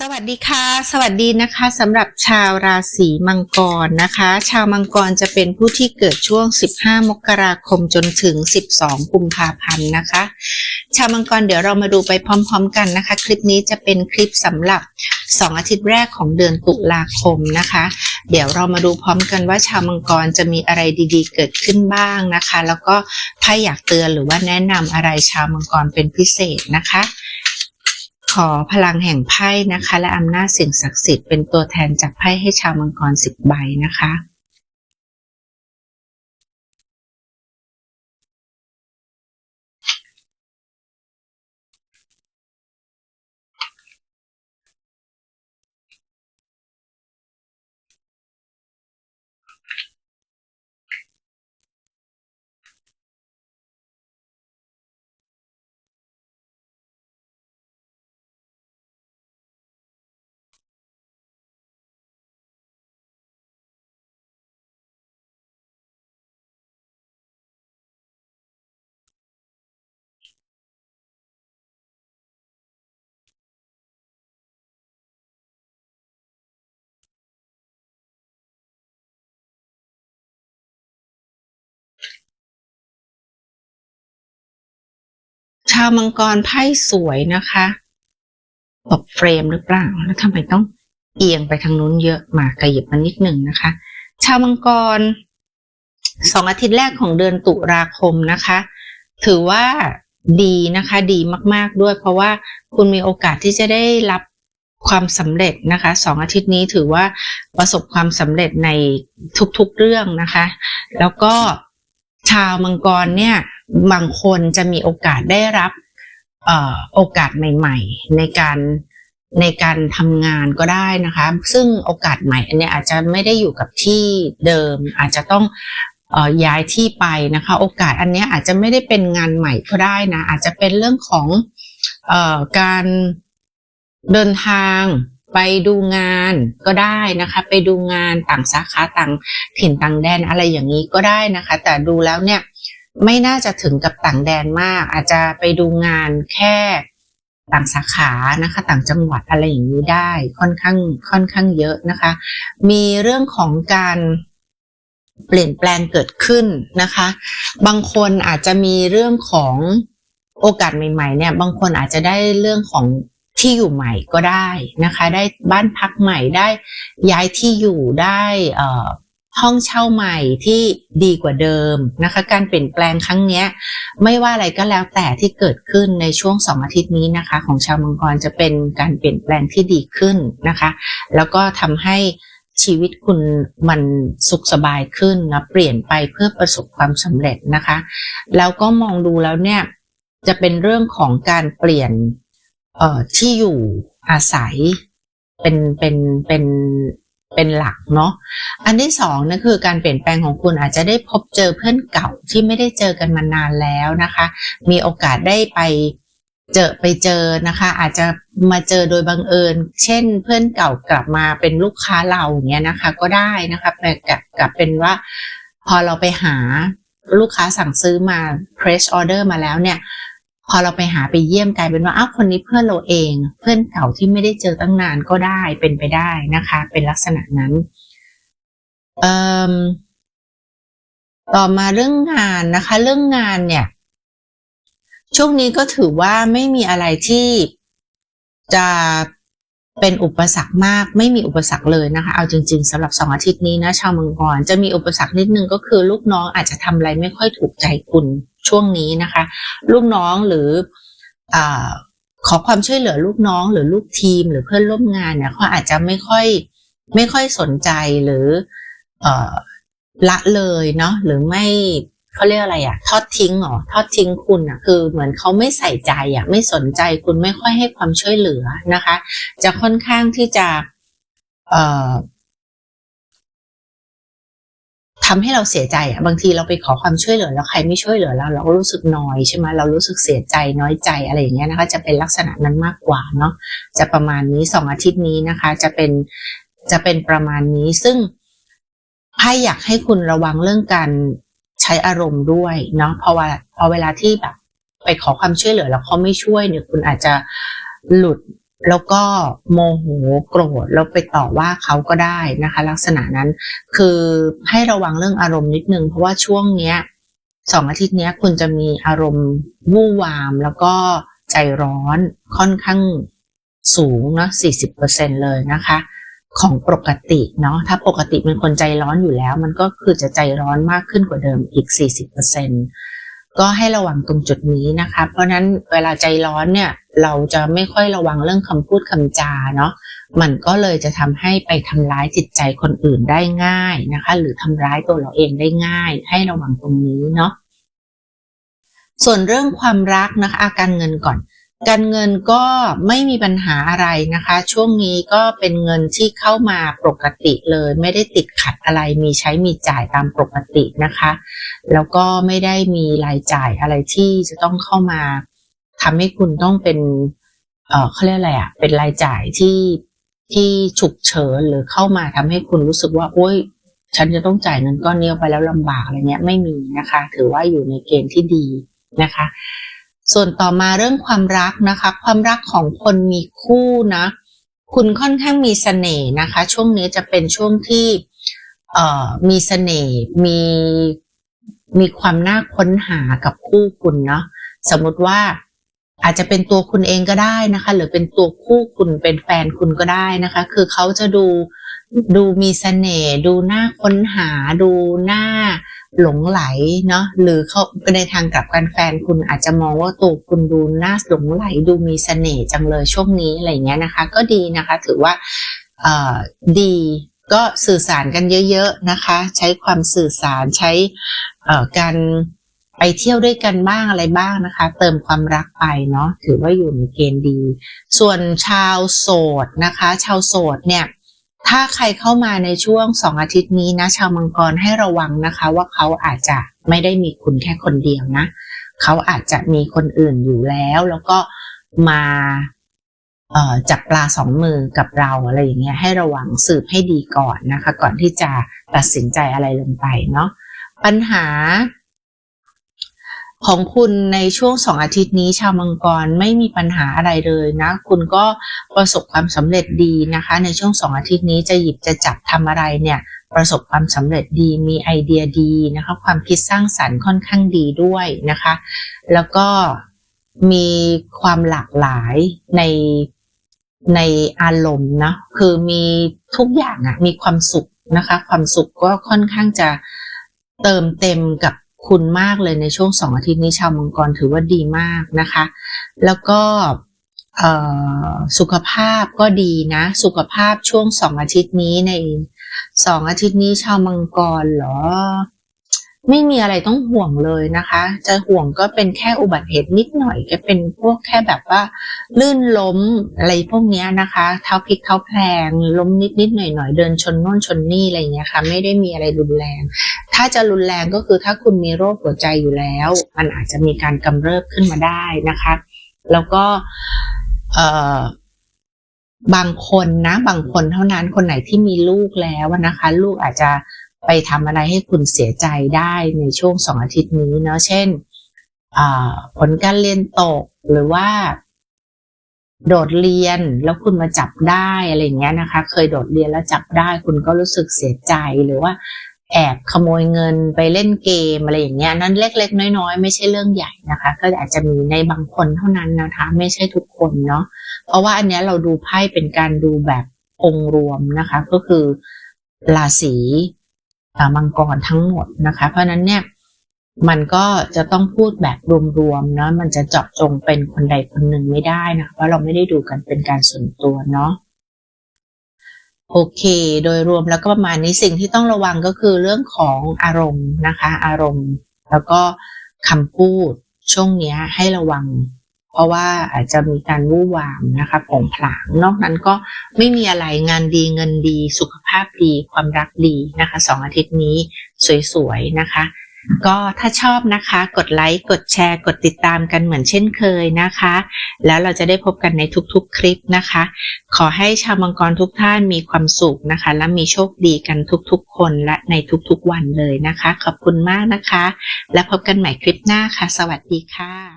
สวัสดีค่ะ สวัสดีนะคะสำหรับชาวราศีมังกรนะคะ ชาวมังกรจะเป็นผู้ที่เกิดช่วง 15 มกราคมจนถึง 12 กุมภาพันธ์นะคะ ชาวมังกรเดี๋ยวเรามาดูไปพร้อม ๆ กันนะคะ คลิปนี้จะเป็นคลิปสำหรับ 2 อาทิตย์แรกของเดือนตุลาคมนะคะ เดี๋ยวเรามาดูพร้อมกันว่าชาวมังกรจะมีอะไรดีๆ เกิดขึ้นบ้างนะคะ แล้วก็ถ้าอยากเตือนหรือว่าแนะนำอะไรชาวมังกรเป็นพิเศษนะคะ อพลังแห่งไพ่นะคะ และอำนาจสิ่งศักดิ์สิทธิ์เป็นตัวแทนจากไพ่ให้ชาวมังกรสิบใบนะคะาวมังกรไพ่สวยนะคะตกเฟรมหรือเปล่า แล้วทำไมต้องเอียงไปทางนู้นเยอะมากระยิบมานิดหนึ่งนะคะ ชาวมังกรสองอาทิตย์แรกของเดือนตุลาคมนะคะ ถือว่าดีนะคะ ดีมากๆด้วย เพราะว่าคุณมีโอกาสที่จะได้รับความสำเร็จนะคะสองอาทิตย์นี้ถือว่าประสบความสำเร็จในทุกๆเรื่องนะคะ แล้วก็ชาวมังกรเนี่ย บางคนจะมีโอกาสได้รับออโอกาสใหม่ ๆ ในการในการทำงานก็ได้นะคะ ซึ่งโอกาสใหม่อันเนี้ยอาจจะไม่ได้อยู่กับที่เดิม อาจจะต้องย้ายที่ไปนะคะ โอกาสอันนี้อาจจะไม่ได้เป็นงานใหม่ก็ได้นะ อาจจะเป็นเรื่องของออการเดินทางไปดูงานก็ได้นะคะ ไปดูงานต่างสาขาต่างถิ่นต่างแดนอะไรอย่างนี้ก็ได้นะคะ แต่ดูแล้วเนี่ย ไม่น่าจะถึงกับต่างแดนมาก อาจจะไปดูงานแค่ต่างสาขานะคะ ต่างจังหวัดอะไรอย่างนี้ได้ค่อนข้างค่อนข้างเยอะนะคะ มีเรื่องของการเปลี่ยนแปลงเกิดขึ้นนะคะ บางคนอาจจะมีเรื่องของโอกาสใหม่ๆ เนี่ย บางคนอาจจะได้เรื่องของที่อยู่ใหม่ก็ได้นะคะ ได้บ้านพักใหม่ได้ย้ายที่อยู่ได้อ่อ ห้องเช่าใหม่ที่ดีกว่าเดิมนะคะ การเปลี่ยนแปลงครั้งนี้ไม่ว่าอะไรก็แล้วแต่ที่เกิดขึ้นในช่วงสองอาทิตย์นี้นะคะ ของชาวมังกรจะเป็นการเปลี่ยนแปลงที่ดีขึ้นนะคะ แล้วก็ทำให้ชีวิตคุณมันสุขสบายขึ้นนะเปลี่ยนไปเพื่อประสบความสำเร็จนะคะ แล้วก็มองดูแล้วเนี่ยจะเป็นเรื่องของการเปลี่ยนเอ่อที่อยู่อาศัยเป็นเป็นเป็น เป็นหลักเนาะอันที่สองนั่นคือการเปลี่ยนแปลงของคุณอาจจะได้พบเจอเพื่อนเก่าที่ไม่ได้เจอกันมานานแล้วนะคะ มีโอกาสได้ไปเจอไปเจอนะคะ อาจจะมาเจอโดยบังเอิญ เช่น เพื่อนเก่ากลับมาเป็นลูกค้าเราอย่างเงี้ยนะคะ ก็ได้นะคะแต่กับกับเป็นว่า พอเราไปหาลูกค้าสั่งซื้อมา press order มาแล้วเนี่ย พอเราไปหาไปเยี่ยมกลายเป็นว่าอ้าวคนนี้เพื่อนเราเอง เพื่อนเก่าที่ไม่ได้เจอตั้งนานก็ได้เป็นไปได้นะคะ เป็นลักษณะนั้นต่อมาเรื่องงานนะคะ เรื่องงานเนี่ย ช่วงนี้ก็ถือว่าไม่มีอะไรที่จะเป็นอุปสรรคมาก ไม่มีอุปสรรคเลยนะคะ เอาจริง ๆสำหรับสองอาทิตย์นี้นะชาวมังกรจะมีอุปสรรคนิดนึงก็คือลูกน้องอาจจะทำอะไรไม่ค่อยถูกใจคุณ ช่วงนี้นะคะ ลูกน้องหรืออขอความช่วยเหลือลูกน้องหรือลูกทีมหรือเพื่อนร่วมงานเนี่ยเขาอาจจะไม่ค่อยไม่ค่อยสนใจหรืออละเลยเนาะหรือไม่เขาเรียกอะไรอะทอดทิ้งหรอทอดทิ้งคุณอะคือเหมือนเขาไม่ใส่ใจอะไม่สนใจคุณไม่ค่อยให้ความช่วยเหลือนะคะ จะค่อนข้างที่จะ เอ่อ ทำให้เราเสียใจอะบางทีเราไปขอความช่วยเหลือแล้วใครไม่ช่วยเหลือเราเราก็รู้สึกน้อยใช่ไหมเรารู้สึกเสียใจน้อยใจอะไรอย่างเงี้ยนะคะจะเป็นลักษณะนั้นมากกว่าเนาะจะประมาณนี้สองอาทิตย์นี้นะคะ จะเป็นจะเป็นประมาณนี้ซึ่งไพ่อยากให้คุณระวังเรื่องการใช้อารมณ์ด้วยเนาะเพราะว่าพอเวลาที่แบบไปขอความช่วยเหลือแล้วเขาไม่ช่วยเนี่ยคุณอาจจะหลุด แล้วก็โมโหโกรธแล้วไปต่อว่าเขาก็ได้นะคะ ลักษณะนั้นคือให้ระวังเรื่องอารมณ์นิดนึง เพราะว่าช่วงเนี้ยสองอาทิตย์นี้คุณจะมีอารมณ์วู่วามแล้วก็ใจร้อนค่อนข้างสูงเนาะ40%เลยนะคะ ของปกติเนาะถ้าปกติเป็นคนใจร้อนอยู่แล้ว มันก็คือจะใจร้อนมากขึ้นกว่าเดิมอีก 40%ก็ให้ระวังตรงจุดนี้นะคะ เพราะนั้นเวลาใจร้อนเนี่ย เราจะไม่ค่อยระวังเรื่องคำพูดคำจาเนาะมันก็เลยจะทำให้ไปทำร้ายจิตใจคนอื่นได้ง่ายนะคะ หรือทำร้ายตัวเราเองได้ง่าย ให้ระวังตรงนี้เนาะส่วนเรื่องความรักนะคะอาการเงินก่อน การเงินก็ไม่มีปัญหาอะไรนะคะ ช่วงนี้ก็เป็นเงินที่เข้ามาปกติเลย ไม่ได้ติดขัดอะไรมีใช้มีจ่ายตามปกตินะคะ แล้วก็ไม่ได้มีรายจ่ายอะไรที่จะต้องเข้ามา ทำให้คุณต้องเป็น เอ่อเขาเรียกอะไรอะ่ะเป็นรายจ่ายที่ที่ฉุกเฉินหรือเข้ามาทำให้คุณรู้สึกว่าโอ๊ยฉันจะต้องจ่ายเงินก้อนนี้ไปแล้วลำบากอะไรเงี้ยไม่มีนะคะ ถือว่าอยู่ในเกณฑ์ที่ดีนะคะ ส่วนต่อมาเรื่องความรักนะคะ ความรักของคนมีคู่นะ คุณค่อนข้างมีเสน่ห์นะคะ ช่วงนี้จะเป็นช่วงที่เอ่อมีเสน่ห์มีมีความน่าค้นหากับคู่คุณเนาะสมมติว่า อาจจะเป็นตัวคุณเองก็ได้นะคะ หรือเป็นตัวคู่คุณเป็นแฟนคุณก็ได้นะคะ คือเขาจะดูดูมีเสน่ห์ดูหน่าค้นหาดูหน่าหลงไหลเนาะหรือเขาในทางกลับกันแฟนคุณอาจจะมองว่าตัวคุณดูน่าหลงไหลดูมีเสน่ห์จังเลยช่วงนี้อะไรเงี้ยนะคะ ก็ดีนะคะ ถือว่าเอ่อดีก็สื่อสารกันเยอะ ๆนะคะ ใช้ความสื่อสารใช้เอ่อการ ไปเที่ยวด้วยกันบ้างอะไรบ้างนะคะ เติมความรักไปเนาะถือว่าอยู่ในเกณฑ์ดี ส่วนชาวโสดนะคะ ชาวโสดเนี่ยถ้าใครเข้ามาในช่วงสองอาทิตย์นี้นะชาวมังกรให้ระวังนะคะ ว่าเขาอาจจะไม่ได้มีคุณแค่คนเดียวนะ เขาอาจจะมีคนอื่นอยู่แล้ว แล้วก็มาจับปลาสองมือกับเราอะไรอย่างเงี้ยให้ระวังสืบให้ดีก่อนนะคะ ก่อนที่จะตัดสินใจอะไรลงไปเนาะปัญหา ของคุณในช่วงสองอาทิตย์นี้ชาวมังกรไม่มีปัญหาอะไรเลยนะ คุณก็ประสบความสำเร็จดีนะคะ ในช่วงสองอาทิตย์นี้จะหยิบจะจับทำอะไรเนี่ยประสบความสำเร็จดีมีไอเดียดีนะคะความคิดสร้างสรรค์ค่อนข้างดีด้วยนะคะ แล้วก็มีความหลากหลายในในอารมณ์นะคือมีทุกอย่างอะมีความสุขนะคะ ความสุขก็ค่อนข้างจะเติมเต็มกับ คุณมากเลยในช่วงสองอาทิตย์นี้ชาวมังกรถือว่าดีมากนะคะ แล้วก็สุขภาพก็ดีนะ สุขภาพช่วงสองอาทิตย์นี้ในสองอาทิตย์นี้ชาวมังกรเหรอ ไม่มีอะไรต้องห่วงเลยนะคะ จะห่วงก็เป็นแค่อุบัติเหตุนิดหน่อยก็เป็นพวกแค่แบบว่า ลื่นล้มอะไรพวกนี้นะคะ เท้าพลิกเท้าแพลงล้มนิดนิดหน่อยหน่อยเดินชนโน่นชนนี่อะไรเงี้ยค่ะ ไม่ได้มีอะไรรุนแรง ถ้าจะรุนแรงก็คือถ้าคุณมีโรคหัวใจอยู่แล้ว มันอาจจะมีการกำเริบขึ้นมาได้นะคะ แล้วก็เอ่อบางคนนะ บางคนเท่านั้นคนไหนที่มีลูกแล้วนะคะ ลูกอาจจะ ไปทำอะไรให้คุณเสียใจได้ในช่วงสองอาทิตย์นี้เนาะเช่นผลการเรียนตกหรือว่า โดดเรียนแล้วคุณมาจับได้อะไรเงี้ยนะคะ เคยโดดเรียนแล้วจับได้คุณก็รู้สึกเสียใจหรือว่า แอบขโมยเงินไปเล่นเกมอะไรอย่างเงี้ยนั้นเล็กๆ น้อยๆ ไม่ใช่เรื่องใหญ่นะคะ ก็อาจจะมีในบางคนเท่านั้นนะคะ ไม่ใช่ทุกคนเนาะเพราะว่าอันนี้เราดูไพ่เป็นการดูแบบองค์รวมนะคะ ก็คือราศี มังกรทั้งหมดนะคะ เพราะนั้นเนี่ยมันก็จะต้องพูดแบบรวมๆนะมันจะเจาะจงเป็นคนใดคนหนึ่งไม่ได้นะเพราะเราไม่ได้ดูกันเป็นการส่วนตัวเนาะโอเค โดยรวมแล้วก็ประมาณนี้สิ่งที่ต้องระวังก็คือเรื่องของอารมณ์นะคะ อารมณ์ แล้วก็คำพูดช่วงนี้ให้ระวัง เพราะว่าอาจจะมีการวู่วามนะคะผงผลางนอกนั้นก็ไม่มีอะไรงานดีเงินดี สุขภาพดี ความรักดีนะคะสองอาทิตย์นี้สวยๆนะคะ ก็ถ้าชอบนะคะ กดไลค์กดแชร์กดติดตามกันเหมือนเช่นเคยนะคะ แล้วเราจะได้พบกันในทุกๆคลิปนะคะ ขอให้ชาวมังกรทุกท่านมีความสุขนะคะ และมีโชคดีกันทุกๆ คนและในทุกๆวันเลยนะคะ ขอบคุณมากนะคะ และพบกันใหม่คลิปหน้าค่ะ สวัสดีค่ะ